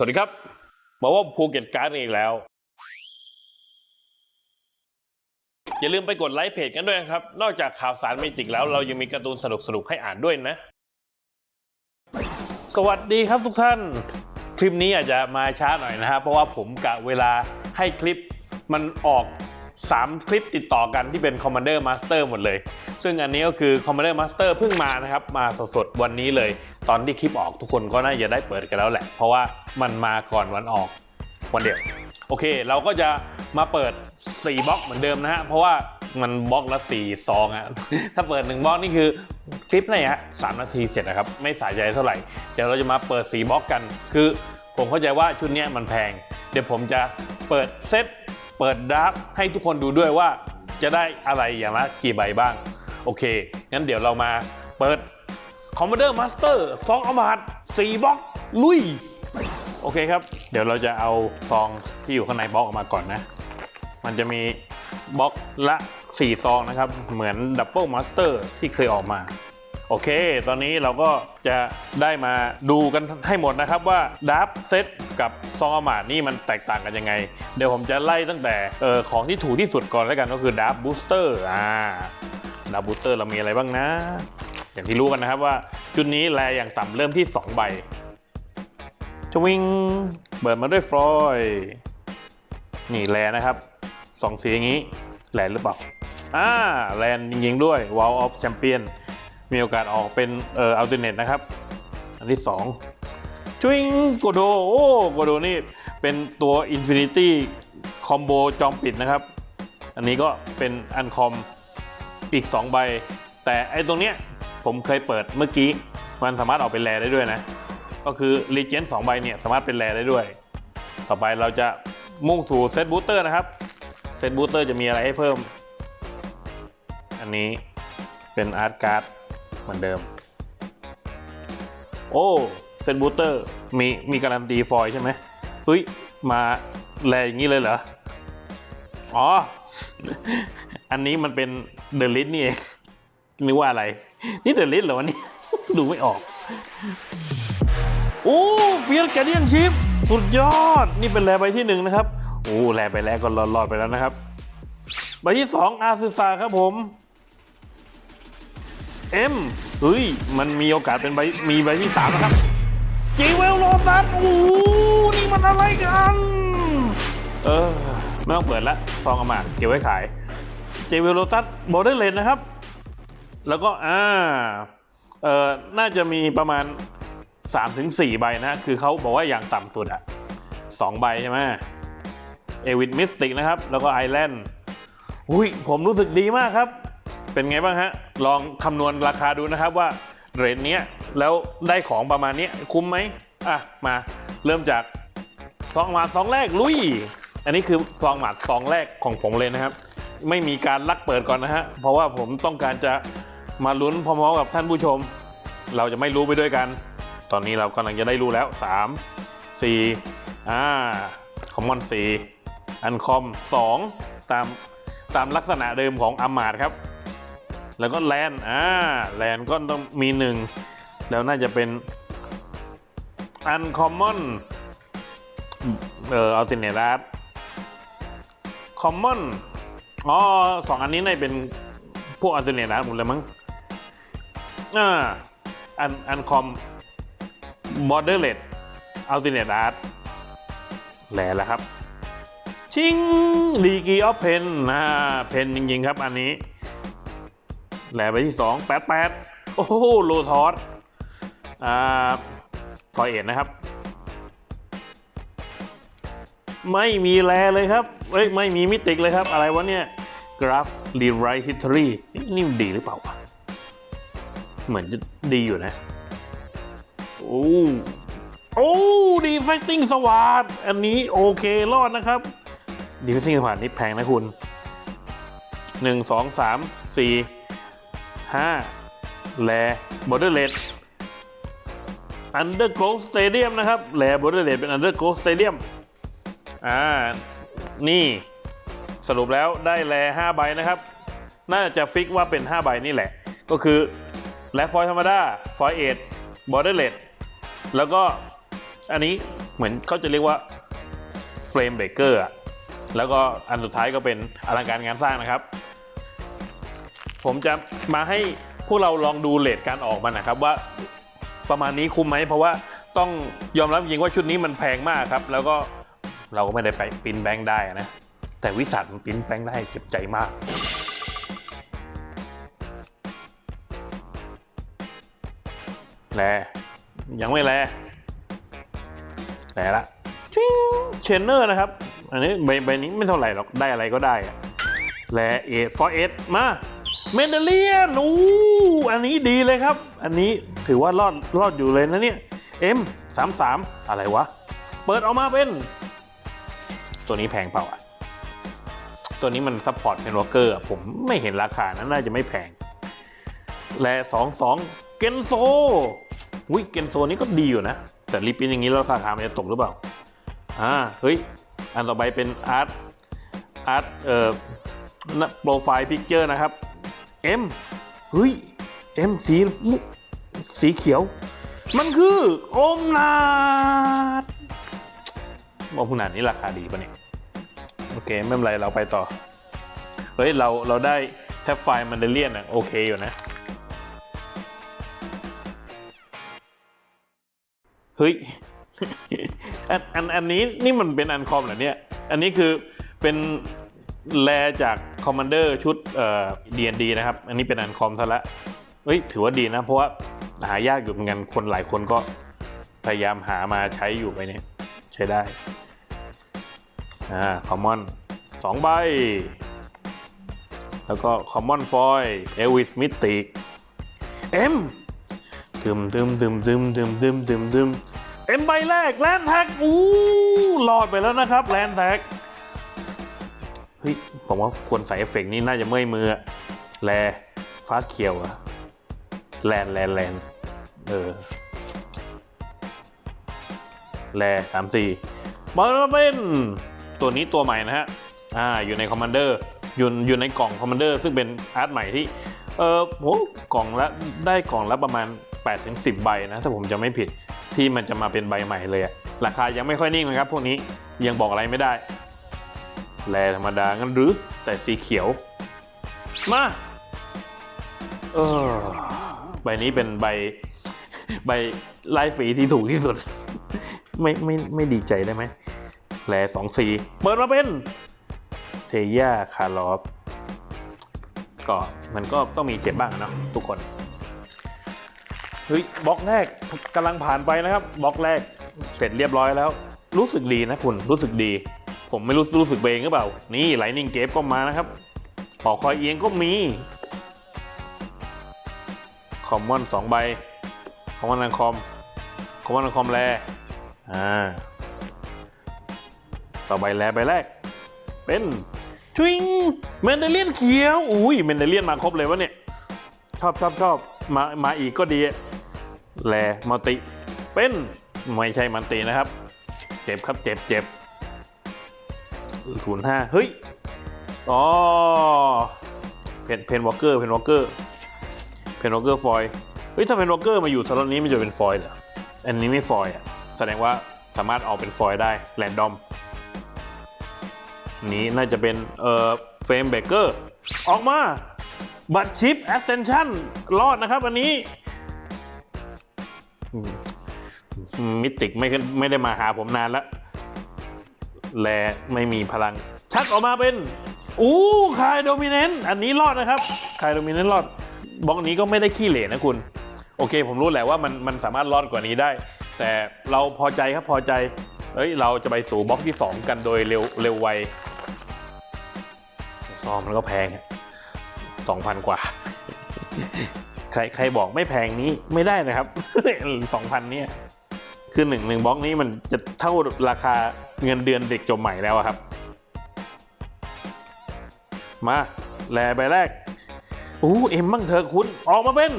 สวัสดีครับมาว่าภูเก็ตการ์ดอีกแล้ว อย่าลืมไปกดไลค์เพจกันด้วยนะครับ นอกจากข่าวสารเมจิกแล้วเรายังมีการ์ตูนสนุกๆให้อ่านด้วยนะ สวัสดีครับทุกท่าน คลิปนี้อาจจะมาช้าหน่อยนะครับเพราะว่าผมกะเวลาให้คลิปมันออก 3 คลิปติดต่อกันที่เป็น Commander Master หมดเลย ซึ่งอันนี้ก็คือ Commander Master เพิ่งมานะครับ มาสดๆ วันนี้เลย ตอนที่คลิปออกทุกคนก็น่าจะได้เปิดกันแล้วแหละ เพราะว่ามันมาก่อนวันออกวันเดียว โอเค เราก็จะมาเปิด 4บล็อกเหมือนเดิมนะฮะ เพราะว่ามันบล็อกละ4ซองอะถ้าเปิด 1บล็อกนี่คือคลิปไหนฮะสามนาทีเสร็จนะครับ ไม่สายใจเท่าไหร่ เดี๋ยวเราจะมาเปิด 4บล็อกกัน คือผมเข้าใจว่าชุดนี้มันแพง เดี๋ยวผมจะเปิดเซต เปิดดราฟให้ทุกคนดูด้วยว่าจะได้อะไรอย่างละกี่ใบบ้าง โอเค งั้นเดี๋ยวเรามาเปิด Commander Master ซองอมาต4บล็อกลุย โอเคครับ เดี๋ยวเราจะเอาซองที่อยู่ข้างในบล็อกออกมาก่อนนะ มันจะมีบล็อกละ 4 ซองนะครับ เหมือนดับเบิลมาสเตอร์ที่เคยออกมา โอเค ตอนนี้เราก็จะได้มาดูกันให้หมดนะครับว่าดับเซตกับซองอมาดนี่มันแตกต่างกันยังไง เดี๋ยวผมจะไล่ตั้งแต่เออของที่ถูกที่สุดก่อนแล้วกันก็คือดับบูสเตอร์อ่าดับบูสเตอร์เรามีอะไรบ้างนะ อย่างที่รู้กันนะครับว่าชุดนี้แลอย่างต่ำเริ่มที่ 2 ใบชวิงเปิดมาด้วยฟลอยนี่แลนะครับสองสีอย่างนี้แลหรือเปล่าอ่าแลนจริงด้วย Wall of Champion มีโอกาสออกเป็นเอ่ออัลเทอร์เนทนะครับ อันที่2ชวิงโกโดโอ้โกโดนี่เป็นตัว Infinity คอมโบจอมปิดนะครับ อันนี้ก็เป็นอันคอมอีก 2 ใบ แต่ไอ้ตรงเนี้ยผมเคยเปิดเมื่อกี้ มันสามารถออกเป็นแลได้ด้วยนะ ก็คือ r e g e n 2ใบเนี่ยสามารถเป็นแรได้ด้วย ต่อไปเราจะมุ่งสู่เซตบูสเตอร์นะครับเซตบูสเตอร์จะมีอะไรให้เพิ่ม อันนี้เป็นอาร์ตการ์ด เหมือนเดิม โอ้เซตบูสเตอร์มีมีการันตีฟอยล์ใช่ไหมเฮ้ย มาแรอย่างนี้เลยเหรอ อ๋อ อันนี้มันเป็นเดอะลิสนี่เองนึกว่าอะไร นี่เดอะลิสเหรอวะนี่ดูไม่ออก โอ้เฟียสแกเดียนชิพสุดยอด นี่เป็นแลใบที่หนึ่งนะครับ โอ้แลไปแล้วก็รอดๆไปแล้วนะครับ ใบที่สองอาซึซาครับผม เอ็มเฮ้ย มันมีโอกาสเป็นใบมีใบที่สามนะครับจีเวลโรตัสโอ้โหนี่มันอะไรกัน เออไม่ต้องเปิดละซองอามาเก็บไว้ขายเจเวลโรตัสโบเดอร์เลนนะครับ แล้วก็อ่าเออน่าจะมีประมาณ 3-4ถึงใบนะคือเขาบอกว่าอย่างต่ำสุดอะ2ใบใช่ไหมเอวิดมิสติกนะครับ แล้วก็ไอแลนด์อุ้ยผมรู้สึกดีมากครับ เป็นไงบ้างฮะ ลองคำนวณราคาดูนะครับว่าเรทเนี้ยแล้วได้ของประมาณนี้คุ้มไหมอะมาเริ่มจากซองหมาดซองแรกลุย อันนี้คือซองหมาดซองแรกของผมเลยนะครับ ไม่มีการลักเปิดก่อนนะฮะเพราะว่าผมต้องการจะมาลุ้นพร้อมๆกับท่านผู้ชม เราจะไม่รู้ไปด้วยกัน ตอนนี้เรากำลังจะได้รู้แล้ว 3 4อ่าคอมมอน4อันคอม 2 ตามตามลักษณะเดิมของอามาดครับ แล้วก็แลนอ่าแลนก็ต้องมี1แล้วน่าจะเป็นอันคอมมอนเอ่ออัลติเนตาร์คอมมอนอ๋อสองอันนี้น่าจะเป็นพวกอัลติเนตาร์หมดเลยมั้งอ่าอันอันคอม Borderless Ultimate Art แหล่แล้วครับ ชิงลีกีออฟเพนนะเพนจริง ๆ ครับอันนี้ แหล่ไปที่2 88โอ้โหโลทอสอ่าฟอยเอ็ดนะครับ ไม่มีแลเลยครับเอ้ยไม่มีมิติกเลยครับ อะไรวะเนี่ยกราฟรีไรท์ฮิตทรีนี่ดีหรือเปล่าวะเหมือนจะดีอยู่นะโอ้โอ้ดีเฟกติ้งสวัสดอันนี้โอเครอดนะครับดีเฟกติ้งสวัสดนี่แพงนะคุณหนึ่งสองสามสี่ ห้าแลบอร์เดอร์เลดอันเดอร์โกลสเตเดียมนะครับแลบอร์เดอร์เลดเป็นอันเดอร์โกลสเตเดียมอ่านี่สรุปแล้วได้แลห้าใบนะครับ น่าจะฟิกว่าเป็น 5 ใบนี่แหละ ก็คือแลฟอยธรรมดาฟอยเอ็ดบอร์เดอร์เลดแล้วก็อันนี้เหมือนเขาจะเรียกว่าเฟรมเบรกเกอร์อะแล้วก็อันสุดท้ายก็เป็นอลังการงานสร้างนะครับ ผมจะมาให้พวกเราลองดูเลทการออกมันนะครับว่าประมาณนี้คุ้มไหมเพราะว่าต้องยอมรับจริงว่าชุดนี้มันแพงมากครับ แล้วก็เราก็ไม่ได้ไปปริ้นแบงค์ได้นะ แต่วิสัทมันปริ้นแบงค์ได้เจ็บใจมากแลยังไม่แลแลละชิงเชนเนอร์นะครับ อันนี้ใบใบนี้ไม่เท่าไหร่หรอกได้อะไรก็ได้อะแลเอฟอเอสมา เมนเดเลียนอู้อันนี้ดีเลยครับ อันนี้ถือว่ารอดรอดอยู่เลยนะเนี่ย M 3 3อะไรวะ เปิดออกมาเป็น ตัวนี้แพงเปล่าอะ ตัวนี้มันซัพพอร์ตเป็นวอเกอร์ผมไม่เห็นราคานั้นน่าจะไม่แพง และสองสองเกนโซวิเกนโซนี่ก็ดีอยู่นะ แต่รีบป็นอย่างนี้แล้วราคามันจะตกหรือเปล่า อ่า เฮ้ย อันต่อไปเป็นอาร์ตอาร์ตเอ่อโปรไฟล์พิกเจอร์นะครับ M เฮ้ย M สีมุสีเขียว มันคือโอมนาดโอมนาดนี่ราคาดีปะเนี่ย โอเค ไม่เป็นไรเราไปต่อ เฮ้ย เราเราได้แท็บไฟมันเดเลียนอะ โอเคอยู่นะ เฮ้ย อันอันอันนี้นี่มันเป็นอันคอมเหรอเนี่ย อันนี้คือเป็น แลจากคอมมานเดอร์ชุดเอ่อ D&D นะครับ อันนี้เป็นอันคอมซะละเฮ้ยถือว่าดีนะ เพราะว่าหายากอยู่เหมือนกันคนหลายคนก็พยายามหามาใช้อยู่ไปเนี่ยใช้ได้อ่าคอมมอนสองใบ แล้วก็คอมมอนฟอยเอลวิสมิติกเอ็มตึมตึมตึมตึมตึมตึมตึมตึมเอ็มใบแรกแลนแท็กอู้รอดไปแล้วนะครับแลนแท็ก ฮ้ยผมว่าควรใส่เอฟเฟกต์นี้น่าจะเมื่อยมือแลฟ้าเขียวอะแลนแลนแลนเออแลสามสี่บอลเป็นตัวนี้ตัวใหม่นะฮะอ่าอยู่ในคอมมานเดอร์อยู่อยู่ในกล่องคอมมานเดอร์ซึ่งเป็นอาร์ตใหม่ที่เออโหกล่องละได้กล่องละประมาณ8ถึง10 ใบนะ ถ้าผมจะไม่ผิดที่มันจะมาเป็นใบใหม่เลยอะราคายังไม่ค่อยนิ่งนะครับ พวกนี้ยังบอกอะไรไม่ได้ แลธรรมดางั้นหรือใส่สีเขียว มาเออใบนี้เป็นใบใบลายฝีที่ถูกที่สุด ไม่ไม่ไม่ดีใจได้ไหมแลสองสีเปิดมาเป็น เทย่าคาร์ลอฟก็มันก็ต้องมีเจ็บบ้างอะเนาะทุกคนเฮ้ยบล็อกแรกกำลังผ่านไปนะครับบล็อกแรกเสร็จเรียบร้อยแล้ว รู้สึกดีนะคุณรู้สึกดี ผมไม่รู้รู้สึกเบงหรือเปล่า นี่ไลนิ่งเกฟก็มานะครับหอคอยเอียงก็มีคอมมอนสองใบคอมมอนอันคอมคอมมอนอันคอมแลอ่าต่อใบแลใบแรก เป็นทวิงเมนเดเลียนเขียว อุ้ยเมนเดเลียนมาครบเลยวะเนี่ย ชอบชอบชอบมามาอีกก็ดีแลมัลติ เป็น ไม่ใช่มันตินะครับ เจ็บครับเจ็บเจ็บ ศูนย์ห้าเฮ้ย อ๋อ เพนเพนวอลเกอร์ เพนวอลเกอร์ เพนวอลเกอร์ฟอย เฮ้ย ถ้าเพนวอลเกอร์มาอยู่สล็อตนี้มันจะเป็นฟอยเหรอ อันนี้ไม่ฟอยอะ แสดงว่าสามารถออกเป็นฟอยได้แรนดอม นี้น่าจะเป็น เอ่อ เฟรมเบเกอร์ ออกมา บัตรชิป extension รอดนะครับอันนี้มิติกไม่ไม่ได้มาหาผมนานแล้ว แลไม่มีพลัง ชักออกมาเป็น อู้คายโดมิเนนต์อันนี้รอดนะครับคายโดมิเนนต์รอดบล็อกนี้ก็ไม่ได้ขี้เหร่นะคุณ โอเค ผมรู้แหละว่ามันมันสามารถรอดกว่านี้ได้ แต่เราพอใจครับพอใจเอ้ยเราจะไปสู่บล็อกที่ 2 กันโดยเร็วเร็วไวซองมันก็แพงสองพันกว่า ใครใครบอกไม่แพงนี้ไม่ได้นะครับสองพันเนี่ย คือหนึ่งหนึ่งบล็อกนี้มันจะเท่าราคาเงินเดือนเด็กจบใหม่แล้วครับ มาแลใบแรกอู้เอ็มบ้างเธอะคุณออกมาเป็น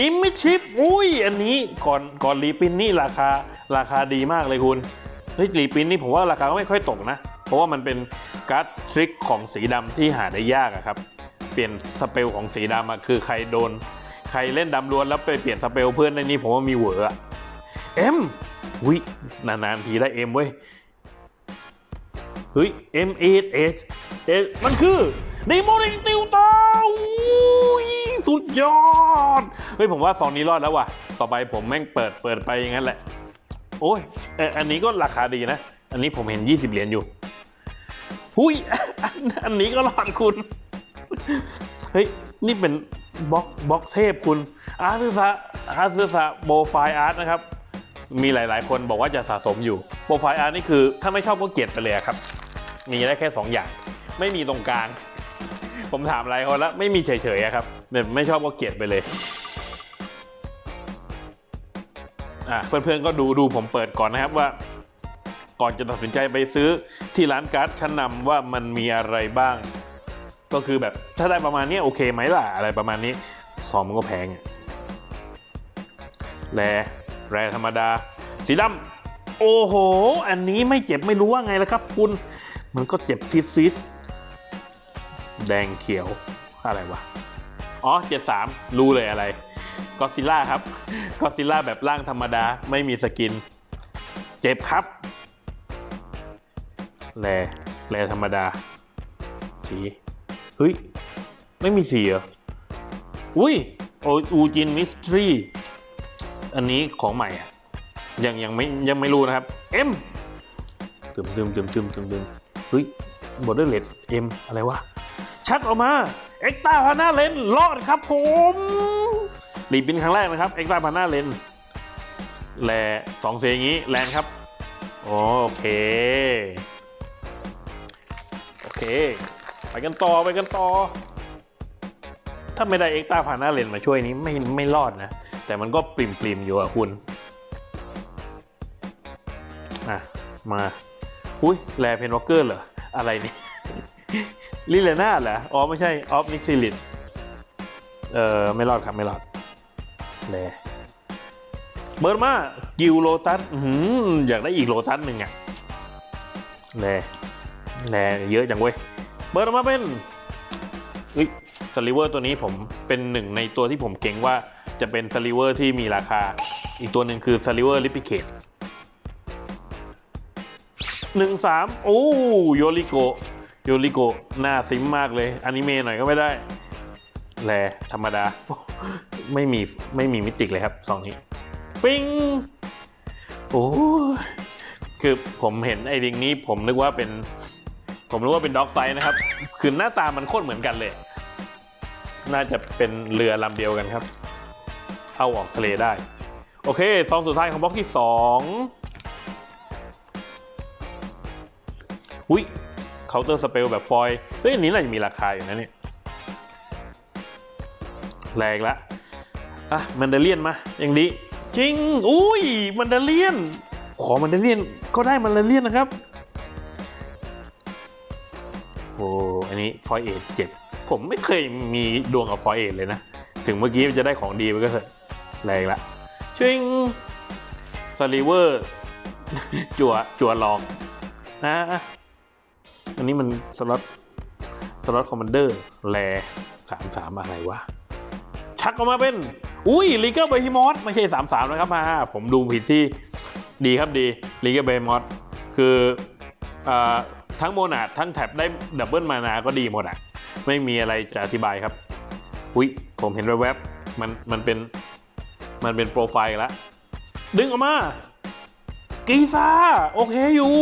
อิมมิชิปอุ้ย อันนี้ก่อนก่อนรีปินนี่ราคาราคาดีมากเลยคุณเฮ้ยรีปินนี่ผมว่าราคาก็ไม่ค่อยตกนะ เพราะว่ามันเป็นการ์ดทริคของสีดำที่หาได้ยากอะครับ เปลี่ยนสเปลของสีดำอะคือใครโดน ใครเล่นดำล้วนแล้วไปเปลี่ยนสเปลเพื่อนในนี้ผมว่ามีเหวอร์อะเอ็ม วินานๆทีได้เอ็มเว้ย เฮ้ย M 8 S S มันคือดีโมลิงติวตาอุ้ยสุดยอด เฮ้ยผมว่าซองนี้รอดแล้วว่ะ ต่อไปผมแม่งเปิดเปิดไปอย่างนั้นแหละ โอ้ยเอ่ออันนี้ก็ราคาดีนะ อันนี้ผมเห็น 20 เหรียญอยู่ หุยอันนี้ก็รอดคุณ เฮ้ย นี่เป็นบล็อกบล็อกเทพคุณ อาร์ซึสะอาร์ซึสะโบไฟอาร์ตนะครับ มีหลาย ๆ คนบอกว่าจะสะสมอยู่โปรไฟล์อาร์ตนี่คือถ้าไม่ชอบก็เกลียดไปเลยครับ มีได้แค่ 2 อย่าง ไม่มีตรงกลาง ผมถามหลายคนแล้วไม่มีเฉยๆครับแบบไม่ชอบก็เกลียดไปเลยอะเพื่อนๆก็ดูดูผมเปิดก่อนนะครับว่าก่อนจะตัดสินใจไปซื้อที่ร้านการ์ดชั้นนำว่ามันมีอะไรบ้าง ก็คือแบบถ้าได้ประมาณนี้โอเคไหมล่ะอะไรประมาณนี้ซองมันก็แพงอะแร แรธรรมดา สีดำโอ้โห อันนี้ไม่เจ็บไม่รู้ว่าไงแล้วครับ คุณ มันก็เจ็บซิดซิดแดงเขียวอะไรวะ อ๋อเจ็ดสามรู้เลยอะไรก็ซิล่าครับก็ซิล่าแบบร่างธรรมดาไม่มีสกิน เจ็บครับแรแรธรรมดา สีเฮ้ย ไม่มีสีเหรอ อุ้ย โออูจินมิสทรี อันนี้ของใหม่ยังยังไม่ยังไม่รู้นะครับเอ็มตึมตึมตึมตึมตึมตึมเฮ้ยบอร์เดอร์เลดเอ็มอะไรวะ ชักออกมาเอ็กตาพานาเลนรอดครับผมรีบินครั้งแรกนะครับเอ็กตาพานาเลนแลสองเสียงอย่างนี้แรงครับ โอเค โอเค ไปกันต่อไปกันต่อ ถ้าไม่ได้เอ็กตาพานาเลนมาช่วยนี้ไม่ไม่รอดนะ แต่มันก็ปริมปริมๆอยู่อะคุณอะมาอุ้ยแลเพนวอเกอร์เหรอ อะไรนี่ลิเลน่าเหรออ๋อไม่ใช่ออฟนิกซิลิตเออไม่รอดครับ ไม่รอดแลเบิร์มากิวโลตัสอื้อหืออยากได้อีกโลตัสหนึ่งอะแลแลเยอะจังเว้ย เบิร์มาเป็นอุ้ยสลิเวอร์ตัวนี้ผมเป็นหนึ่งในตัวที่ผมเก่งว่า จะเป็นสลิเวอร์ที่มีราคา อีกตัวหนึ่งคือสลิเวอร์ลิปิเคทหนึ่งสามโอ้โยริโกโยริโกหน้าซิมมากเลยอนิเมะหน่อยก็ไม่ได้แลธรรมดา ไม่มีไม่มีมิติเลยครับสองนี้ ปิ้งโอ้คือผมเห็นไอ้ดิงนี้ผมนึกว่าเป็น ผมนึกว่าเป็นด็อกไซด์นะครับ คือหน้าตามันโคตรเหมือนกันเลย น่าจะเป็นเรือลำเดียวกันครับ เข้าออกทะเลได้ โอเคซองสุดท้ายของบล็อกที่สองอุ้ยเคาน์เตอร์สเปลแบบฟอยล์เฮ้ยอันนี้น่าจะมีราคาอยู่นะเนี่ยแรงละอะมันเดเลียนมา อย่างนี้จริง อุ้ยมันเดเลียน ขอมันเดเลียนก็ได้มันเดเลียนนะครับโอ้อันนี้ฟอยเอทเจ็บผมไม่เคยมีดวงกับฟอยเอทเลยนะ ถึงเมื่อกี้จะได้ของดีไปก็เถอะ แรงละชิงสลีเวอร์ จั่วจั่วลองอะอันนี้มันสล็อตสล็อตคอมมานเดอร์แรสามสามอะไรวะ ชักออกมาเป็น อุ้ยลีเกอร์เบฮิมอสไม่ใช่สามสามนะครับมาผมดูผิดที่ดีครับดีลีเกอร์เบฮิมอสคืออทั้งโมนาดทั้งแท็บได้ดับเบิลมานาก็ดีหมดอะไม่มีอะไรจะอธิบายครับ อุ้ยผมเห็นแวบๆมันมันเป็น มันเป็นโปรไฟล์แล้ว ดึงออกมา กีซาโอเคอยู่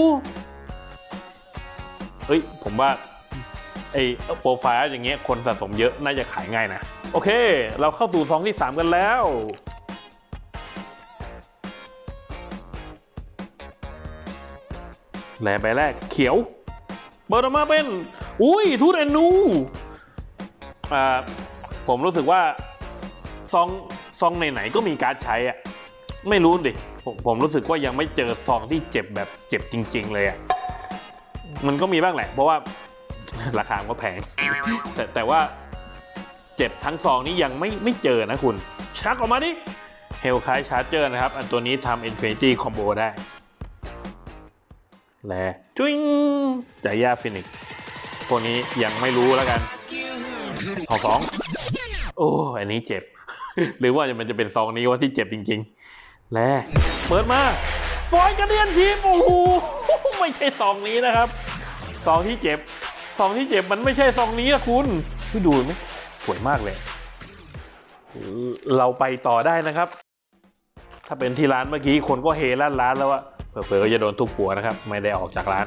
เฮ้ย ผมว่าไอ้โปรไฟล์อย่างเงี้ยคนสะสมเยอะน่าจะขายง่ายนะ โอเค เราเข้าสู่ซองที่ 3 กันแล้วแหลใบแรกเขียว เปิดออกมาเป็น อุ้ยทูตแอนนู อ่า ผมรู้สึกว่าซอง ซองไหนๆก็มีการ์ดใช้อะไม่รู้ดิผมผมรู้สึกว่ายังไม่เจอซองที่เจ็บแบบเจ็บจริง ๆ เลยอะมันก็มีบ้างแหละ เพราะว่าราคาก็แพง แต่แต่ว่าเจ็บทั้งซองนี้ยังไม่ไม่เจอนะคุณ ชักออกมาดิเฮลคายชาร์เจอร์นะครับ อันตัวนี้ทำ Infinity Combo ได้ และจุ้งจายาฟินิกพวกนี้ยังไม่รู้แล้วกันสองสองโอ้ อันนี้เจ็บ หรือว่ามันจะเป็นซองนี้ว่าที่เจ็บจริง ๆ และเปิดมาฟอยกระเดียนชีพโอ้โหไม่ใช่ซองนี้นะครับซองที่เจ็บซองที่เจ็บมันไม่ใช่ซองนี้อะคุณพี่ดูไหมสวยมากเลย เราไปต่อได้นะครับ ถ้าเป็นที่ร้านเมื่อกี้คนก็เฮร้านร้านแล้วอะเผื่อๆก็จะโดนทุบหัวนะครับ ไม่ได้ออกจากร้าน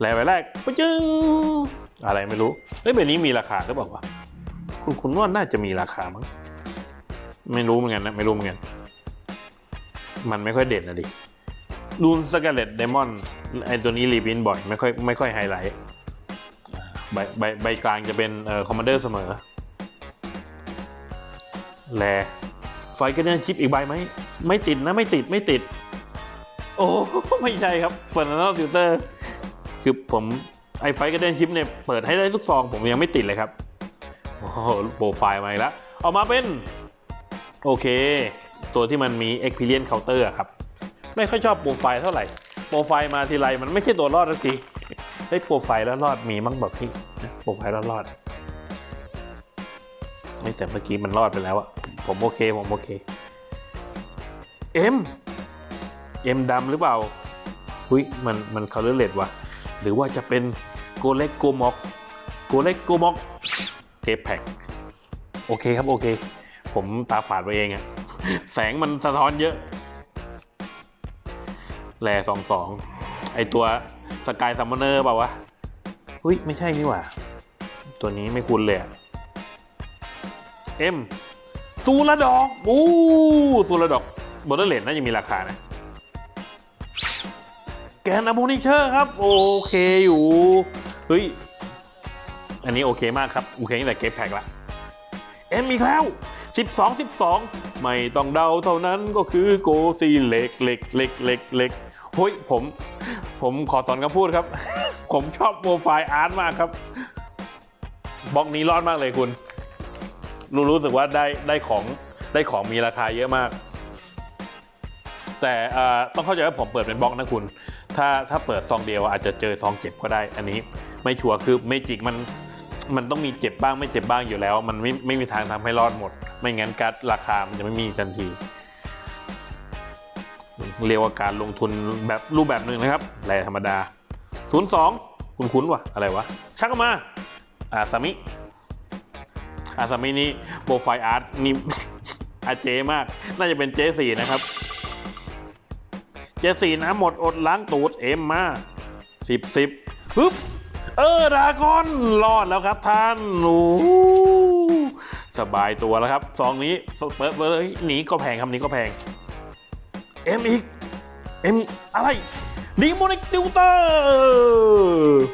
แลวไปแรกปะจึง อะไรไม่รู้เฮ้ยแบบนี้มีราคาหรือเปล่าวะ คุณคุณว่าน่าจะมีราคามั้งไม่รู้เหมือนกันนะ ไม่รู้เหมือนกัน มันไม่ค่อยเด่นนะดิรูนสกาเลตเดมอนไอตัวนี้รีบินบ่อยไม่ค่อยไม่ค่อยไฮไลท์ใบใบใบกลางจะเป็นเอ่อคอมมานเดอร์เสมอ แลไฟกระเด็นชิปอีกใบไหม ไม่ติดนะ ไม่ติดไม่ติด โอ้ไม่ใช่ครับเปิดนอฟิลเตอร์ คือผมไอไฟกระเด็นชิปเนี่ยเปิดให้ได้ทุกซองผมยังไม่ติดเลยครับ โอ้โหโปรไฟล์มาอีกแล้วออกมาเป็น โอเค ตัวที่มันมี Experience Counter อะครับ ไม่ค่อยชอบโปรไฟล์เท่าไหร่ โปรไฟล์มาทีไรมันไม่ใช่ตัวรอดสักทีเฮ้โปรไฟล์แล้วรอดมีมั้งแบบพี่โปรไฟล์แล้วรอดไม่แต่เมื่อกี้มันรอดไปแล้วอะผมโอเค ผมโอเคเอ็มเอ็มดำหรือเปล่าหุยมันมันคาร์เลตว่ะ หรือว่าจะเป็นโกเล็กโกมอก โกเล็กโกมอก เทปแพ็กโอเคครับโอเค ผมตาฝาดไปเองอะแสงมันสะท้อนเยอะแลสองสองไอตัวสกายซัมมอนเนอร์เปล่าวะหุยไม่ใช่นี่หว่า ตัวนี้ไม่คุ้นเลยอะเอ็มซูระดอกอู้ซูระดอกบอร์เดอร์เลนน่าจะมีราคานะแกนอะโมนิเชอร์ครับ โอเคอยู่ เฮ้ย อันนี้โอเคมากครับ โอเคตั้งแต่เก็บแพ็กละเอ็มอีกแล้ว 12 12 ไม่ต้องเดาเท่านั้นก็คือโกซีเล็กเล็กเล็กเล็กเล็กเฮ้ยผม ผมขอสอนคำพูดครับ ผมชอบโปรไฟล์อาร์ตมากครับบล็อกนี้รอดมากเลยคุณ รู้รู้สึกว่าได้ได้ของได้ของมีราคาเยอะมาก แต่ต้องเข้าใจว่าผมเปิดเป็นบล็อกนะคุณ ถ้าถ้าเปิดซองเดียวอาจจะเจอซองเจ็บก็ได้ อันนี้ไม่ชัวร์คือเมจิกมัน มันต้องมีเจ็บบ้างไม่เจ็บบ้างอยู่แล้ว มันไม่ไม่มีทางทำให้รอดหมด ไม่งั้นการดราคามันจะไม่มีทันที เรียกว่าการลงทุนแบบรูปแบบหนึ่งนะครับแรธรรมดา 02 คุณคุ้นวะอะไรวะ ชักออกมาอาสามิอาสามินี่โปรไฟล์อาร์ตนี่อาเจมาก น่าจะเป็นเจสี่นะครับ เจสี่นะหมดอดล้างตูดเอ็มมาสิบสิบปึ๊บ เออดรากอนรอดแล้วครับท่านโอ้สบายตัวแล้วครับซองนี้เปิดเลยหนีก็แพงคำนี้ก็แพงเอ็มอีกเอ็มอะไรดีโมนิกติวเตอร์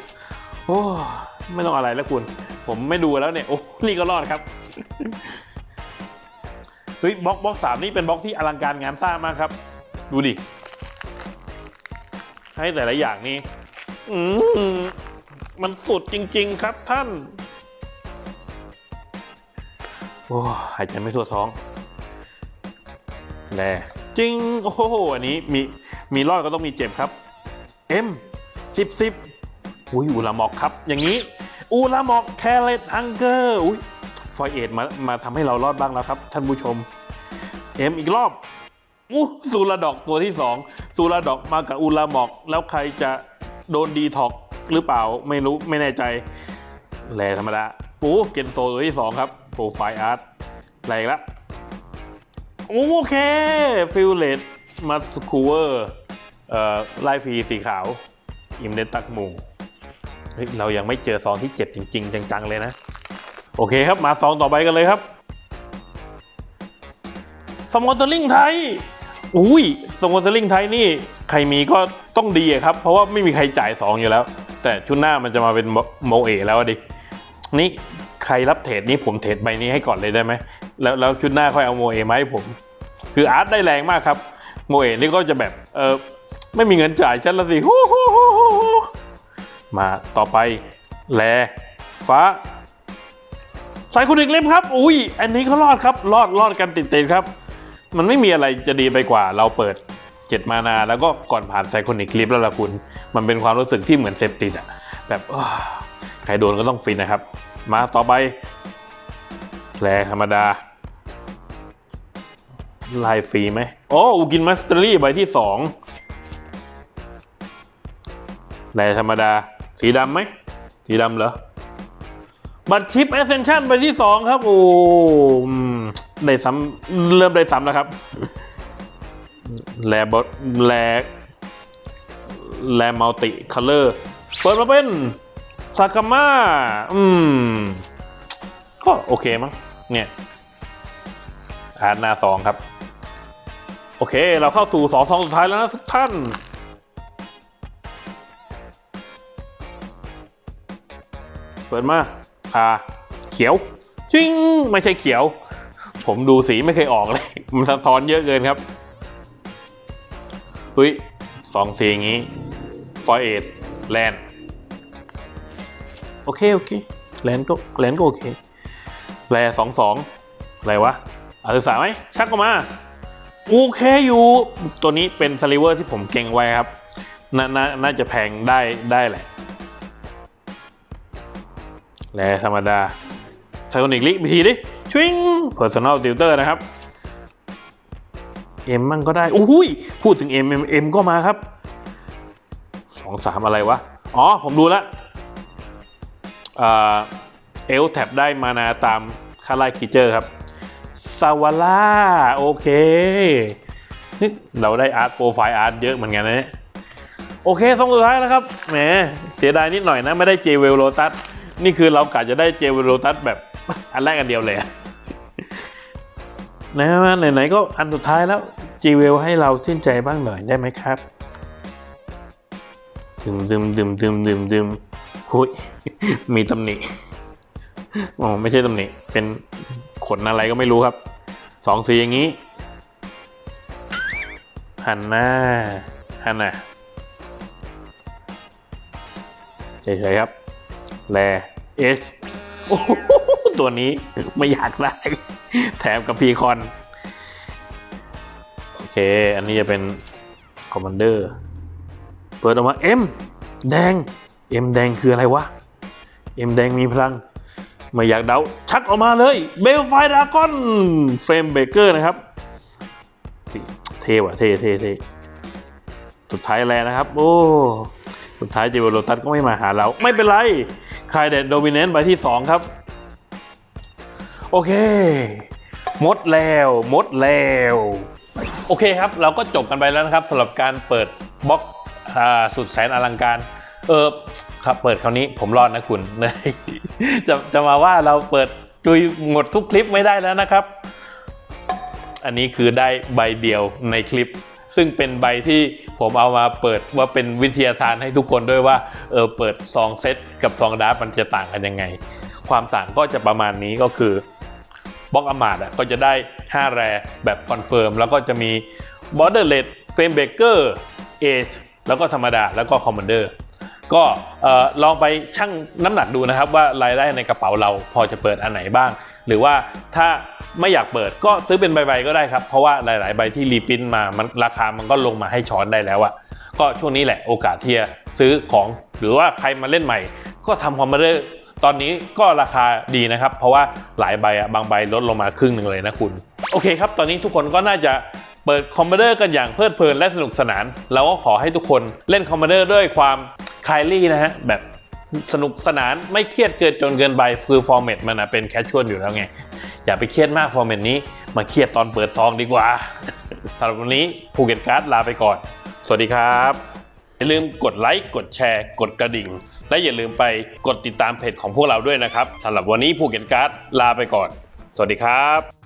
โอ้ไม่ต้องอะไรแล้วคุณ ผมไม่ดูแล้วเนี่ย โอ้ นี่ก็รอดครับ เฮ้ยบล็อกบล็อกสามนี่เป็นบล็อกที่อลังการงานสร้างมากครับ ดูดิ ให้แต่ละอย่างนี่อื มมันสุดจริง ๆ ครับท่าน โอ้หายใจไม่ทั่วท้องแลจริง โอ้โห อันนี้มีมีรอดก็ต้องมีเจ็บครับเอ็มสิบสิบอุ้ยอูลามอกครับ อย่างนี้ อูลามอกแคเลตฮังเกอร์อุ้ยฟอยเอ็ดมามาทำให้เรารอดบ้างแล้วครับ ท่านผู้ชมเอ็มอีกรอบอู้ซูราดอกตัวที่สองซูราดอกมากับอูลามอก แล้วใครจะโดนดีท็อก หรือเปล่าไม่รู้ไม่แน่ใจ แลธรรมดาปูเกนโซตัวที่สองครับโปรไฟล์อาร์ตแรงละโอเคฟิลเลตมาสคูเวอร์ไลฟีสีขาว อิมเดนตักมูเฮ้ยเรายังไม่เจอซองที่เจ็บจริง ๆ จัง ๆ เลยนะ โอเคครับมาซองต่อไปกันเลยครับสมอเตอร์ลิงไทย อุ้ยสมอเตอร์ลิงไทยนี่ใครมีก็ต้องดีอะครับ เพราะว่าไม่มีใครจ่ายซองอยู่แล้ว แต่ชุดหน้ามันจะมาเป็นโมเอแล้วดิ นี่ใครรับเทรดนี้ผมเทรดใบนี้ให้ก่อนเลยได้ไหม แล้วแล้วชุดหน้าค่อยเอาโมเอมาให้ผม คืออาร์ตได้แรงมากครับ โมเอนี่ก็จะแบบเออไม่มีเงินจ่ายฉันละสิฮู้ฮู้ฮู้ฮู้มาต่อไปแลฟ้าสายคุณอีกเล่มครับ อุ้ย อันนี้ก็รอดครับ รอดรอดกันติดๆครับ มันไม่มีอะไรจะดีไปกว่าเราเปิดเจ็ดมานาแล้วก็ก่อนผ่านไซคอนิกคลิปแล้วล่ะคุณ มันเป็นความรู้สึกที่เหมือนเสพติดอะแบบใครโดนก็ต้องฟินนะครับ มาต่อไปแผลธรรมดา ลายฟรีไหมโอ้อูกินมาสเตอรี่ใบที่สองลายธรรมดา สีดำไหม สีดำเหรอ บัตรทิป Ascension ใบที่สองครับ โอ้ ได้ซ้ำเริ่มได้ซ้ำแล้วครับ แลบแลแลมัลติคัลเลอร์ เปิดมาเป็นซากาม่าอืม ก็โอเคมั้ง เนี่ยอาร์ตหน้าสองครับ โอเค เราเข้าสู่สองซองสุดท้ายแล้วนะทุกท่านเปิดมา อ่า เขียว จริง ไม่ใช่เขียว ผมดูสีไม่เคยออกเลย มันสะท้อนเยอะเกินครับเฮ้ยสองสีอย่างนี้ฟอยเอทแลนโอเค โอเคแลนก็แลนก็โอเคแลสองสองอะไรวะอาศึกษาไหมชักออกมา โอเคอยู่ ตัวนี้เป็นสลิเวอร์ที่ผมเก่งไว้ครับนนาน่าจะแพงได้ได้แหละ แลธรรมดา ไซโคนิกลิกทีดิชวิง Personal Tutor นะครับเอ็มมั่งก็ได้โอ้ยพูดถึงเอ็มเอ็มก็มาครับสองสามอะไรวะ อ๋อ ผมดูแล้วเอลแท็บได้มานาตามคาไลคิเจอร์ครับซาวาร่าโอเคนี่เราได้อาร์ตโปรไฟล์อาร์ตเยอะเหมือนกันนะเนี่ยโอเคสองสุดท้ายแล้วครับแหมเสียดายนิดหน่อยนะ ไม่ได้เจเวลโ o ตัสนี่คือเรากะจะได้เจเวลโ o ตัสแบบ อันแรกอันเดียวเลยนะฮะไหนๆก็อันสุดท้ายแล้วจีเวลให้เราชื่นใจบ้างหน่อยได้ไหมครับดึมดึมดึมดึมดึมดึมหุยมีตำหนิอ๋อไม่ใช่ตำหนิเป็นขนอะไรก็ไม่รู้ครับสองสีอย่างนี้หันหน้าหันหน้าเฉยๆครับแลเอสโอ้ ตัวนี้ไม่อยากได้ แถมกับพีคอน โอเค อันนี้จะเป็นคอมมานเดอร์ เปิดออกมา M แดง M แดงคืออะไรวะ M แดงมีพลัง ไม่อยากเดา ชักออกมาเลย เบลไฟดากอนเฟรมเบเกอร์นะครับ เท่ว่ะเท่เท่เท่สุดท้ายแล้วนะครับ โอ้สุดท้ายเจิวโรตัสก็ไม่มาหาเรา ไม่เป็นไรคายเดดโดมิเนนต์ใบที่ 2 ครับ โอเค หมดแล้วหมดแล้ว โอเคครับ เราก็จบกันไปแล้วนะครับสำหรับการเปิดบล็อกอสุดแสนอลังการ เออครับเปิดคราวนี้ผมรอดนะคุณจะจะมาว่าเราเปิดจุยหมดทุกคลิปไม่ได้แล้วนะครับ อันนี้คือได้ใบเดียวในคลิป ซึ่งเป็นใบที่ผมเอามาเปิดว่าเป็นวิทยาทานให้ทุกคนด้วยว่าเออเปิดซองเซตกับซองดาร์มันจะต่างกันยังไง ความต่างก็จะประมาณนี้ก็คือ บล็อกอมาดก็จะได้ 5 แรแบบคอนเฟิร์มแล้วก็จะมี Border Red Frame Breaker Age แล้วก็ธรรมดาแล้วก็ Commander ก็ลองไปชั่งน้ำหนักดูนะครับว่ารายได้ในกระเป๋าเราพอจะเปิดอันไหนบ้าง หรือว่าถ้าไม่อยากเปิดก็ซื้อเป็นใบๆก็ได้ครับ เพราะว่าหลาย ๆ ใบที่รีปรินมามันราคามันก็ลงมาให้ช้อนได้แล้วอะก็ช่วงนี้แหละโอกาสที่จะซื้อของ หรือว่าใครมาเล่นใหม่ ก็ทำคอมมานเดอร์ ตอนนี้ก็ราคาดีนะครับ เพราะว่าหลายใบอะบางใบลดลงมาครึ่งหนึ่งเลยนะคุณ โอเคครับ ตอนนี้ทุกคนก็น่าจะเปิดคอมมานเดอร์กันอย่างเพลิดเพลินและสนุกสนาน เราก็ขอให้ทุกคนเล่นคอมมานเดอร์ด้วยความคลายลี่นะฮะแบบสนุกสนานไม่เครียดเกินจนเกินไปคือฟอร์แมตมันอะเป็นแคชชวลอยู่แล้วไง อย่าไปเครียดมากฟอร์แมตนี้ มาเครียดตอนเปิดซองดีกว่าสำหรับวันนี้ภูเก็ตการ์ดลาไปก่อน สวัสดีครับ อย่าลืมกดไลค์กดแชร์ กดกระดิ่ง และอย่าลืมไปกดติดตามเพจของพวกเราด้วยนะครับสำหรับวันนี้ภูเก็ตการ์ดลาไปก่อน สวัสดีครับ